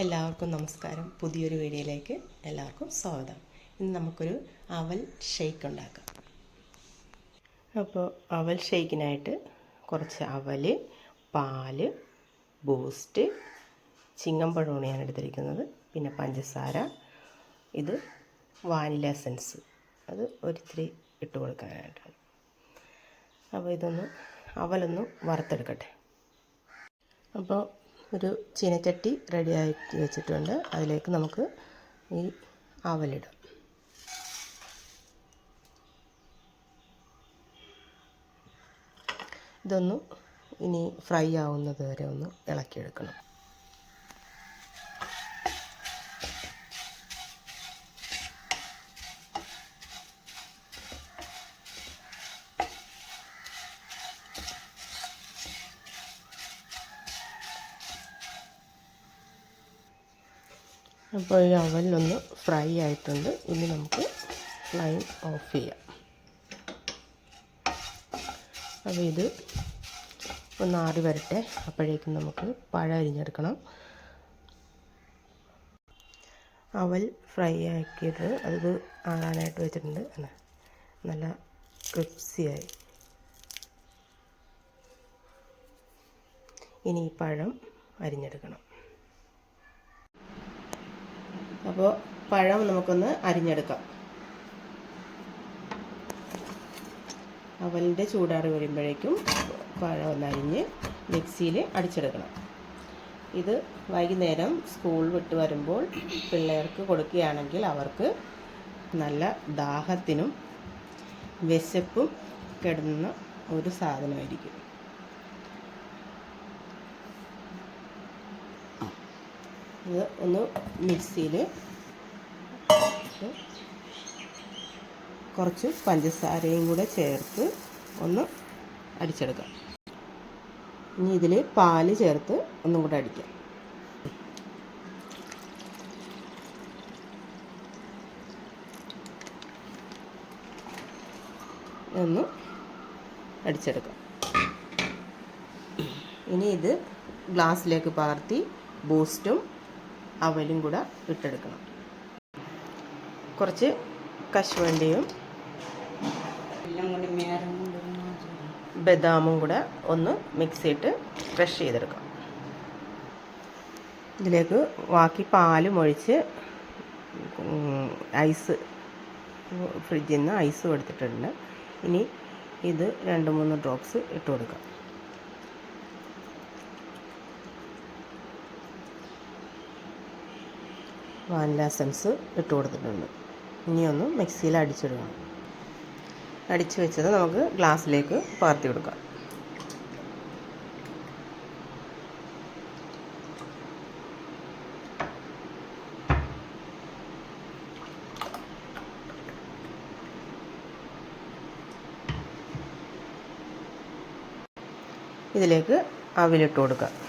എല്ലാവർക്കും നമസ്കാരം. പുതിയൊരു വീഡിയോയിലേക്ക് എല്ലാവർക്കും സ്വാഗതം. ഇന്ന് നമുക്കൊരു അവൽ ഷേക്ക് ഉണ്ടാക്കാം. അപ്പോൾ അവൽ ഷേക്കിനായിട്ട് കുറച്ച് അവൽ പാൽ ബൂസ്റ്റ് ചിങ്ങമ്പഴമാണ് ഞാൻ എടുത്തിരിക്കുന്നത്. പിന്നെ പഞ്ചസാര ഇത് വാനില എസൻസ്. അത് ഒരിത്തിരി ഇട്ട് കൊടുക്കാനായിട്ടാണ്. അപ്പോൾ ഇതൊന്ന് അവലൊന്ന് വറുത്തെടുക്കട്ടെ. അപ്പോൾ ഒരു ചീനച്ചട്ടി റെഡി ആക്കി വെച്ചിട്ടുണ്ട്. അതിലേക്ക് നമുക്ക് ഈ അവലിടാം. ഇതൊന്ന് ഇനി ഫ്രൈ ആവുന്നത് വരെ ഒന്ന് ഇളക്കിയെടുക്കണം. അപ്പോൾ ഈ അവലിലൊന്ന് ഫ്രൈ ആയിട്ടുണ്ട്. ഇനി നമുക്ക് ഫ്ലൈം ഓഫ് ചെയ്യാം. അപ്പോൾ ഇത് ഒന്ന് ആറി വരട്ടെ. അപ്പോഴേക്കും നമുക്ക് പഴം അരിഞ്ഞെടുക്കണം. അവൽ ഫ്രൈ ആക്കിയത് അത് ആറാനായിട്ട് വെച്ചിട്ടുണ്ട്. അല്ല? നല്ല ക്രിപ്സിയായി ഇനി ഈ പഴം അരിഞ്ഞെടുക്കണം. അപ്പോൾ പഴം നമുക്കൊന്ന് അരിഞ്ഞെടുക്കാം. അവലിന്റെ ചൂടാറി വരുമ്പോഴേക്കും പഴം ഒന്ന് അരിഞ്ഞ് മിക്സിയിൽ അടിച്ചെടുക്കണം. ഇത് വൈകുന്നേരം സ്കൂൾ വിട്ട് വരുമ്പോൾ പിള്ളേർക്ക് കൊടുക്കുകയാണെങ്കിൽ അവർക്ക് നല്ല ദാഹത്തിനും വിശപ്പും കിടന്ന ഒരു സാധനമായിരിക്കും. ഇത് ഒന്ന് മിക്സിയിൽ കുറച്ച് പഞ്ചസാരയും കൂടെ ചേർത്ത് ഒന്ന് അടിച്ചെടുക്കാം. ഇനി ഇതിൽ പാൽ ചേർത്ത് ഒന്നും കൂടെ അടിക്കാം. ഒന്ന് അടിച്ചെടുക്കാം. ഇനി ഇത് ഗ്ലാസ്സിലേക്ക് പകർത്തി ബൂസ്റ്റും അവലും കൂടെ ഇട്ടെടുക്കണം. കുറച്ച് കശുവണ്ടിയും ബദാമും കൂടെ ഒന്ന് മിക്സ് മിക്സിയിട്ട് ക്രഷ് ചെയ്തെടുക്കാം. ഇതിലേക്ക് ബാക്കി പാലും ഒഴിച്ച് ഐസ് ഫ്രിഡ്ജിൽ നിന്ന് ഐസ് എടുത്തിട്ടുണ്ട്. ഇനി ഇത് രണ്ട് മൂന്ന് ഡ്രോപ്സ് ഇട്ട് കൊടുക്കാം. വാനില എസൻസ് ഇട്ട് കൊടുത്തിട്ടുണ്ട്. ഇനിയൊന്ന് മിക്സിയിൽ അടിച്ചിടണം. അടിച്ച് വെച്ചത് നമുക്ക് ഗ്ലാസ്സിലേക്ക് പകർത്തി കൊടുക്കാം. ഇതിലേക്ക് അവിലിട്ട് കൊടുക്കാം.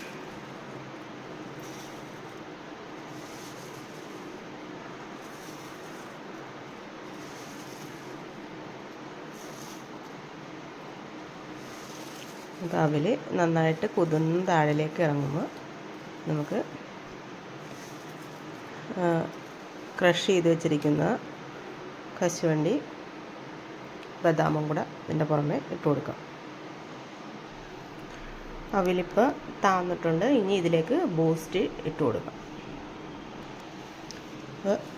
അവൽ നന്നായിട്ട് കുതിർന്ന് താഴിലേക്ക് ഇറങ്ങുമ്പോൾ നമുക്ക് ക്രഷ് ചെയ്ത് വെച്ചിരിക്കുന്ന കശുവണ്ടി ബദാമും കൂടെ ഇതിന്റെ പുറമെ ഇട്ട് കൊടുക്കാം. അവിലിപ്പോൾ താന്നിട്ടുണ്ട്. ഇനി ഇതിലേക്ക് ബൂസ്റ്റ് ഇട്ട് കൊടുക്കാം.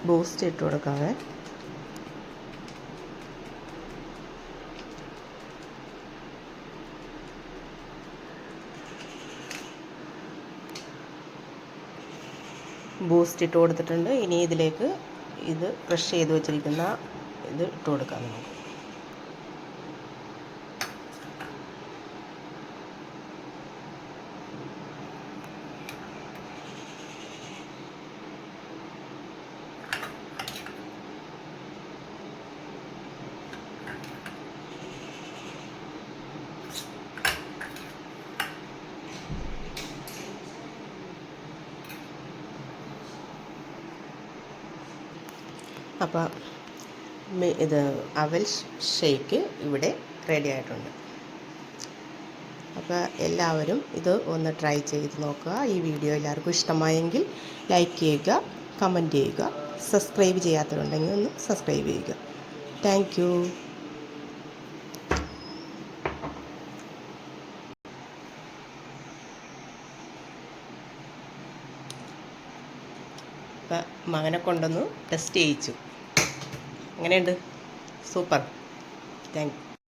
ബൂസ്റ്റ് ഇട്ട് കൊടുക്കാവേ. ബൂസ്റ്റ് ഇട്ട് കൊടുത്തിട്ടുണ്ട്. ഇനി ഇതിലേക്ക് ഇത് ക്രഷ് ചെയ്ത് വെച്ചിരിക്കുന്ന ഇത് ഇട്ട് കൊടുക്കാം നമുക്ക്. അപ്പോൾ ഇത് അവൽ ഷേക്ക് ഇവിടെ റെഡി ആയിട്ടുണ്ട്. അപ്പോൾ എല്ലാവരും ഇത് ഒന്ന് ട്രൈ ചെയ്ത് നോക്കുക. ഈ വീഡിയോ എല്ലാവർക്കും ഇഷ്ടമായെങ്കിൽ ലൈക്ക് ചെയ്യുക കമന്റ് ചെയ്യുക സബ്സ്ക്രൈബ് ചെയ്യാത്തവരുണ്ടെങ്കിൽ ഒന്ന് സബ്സ്ക്രൈബ് ചെയ്യുക. താങ്ക് മകനെ കൊണ്ടൊന്ന് ടെസ്റ്റ് ചെയ്യിച്ചു. എങ്ങനെയുണ്ട് സൂപ്പർ. താങ്ക്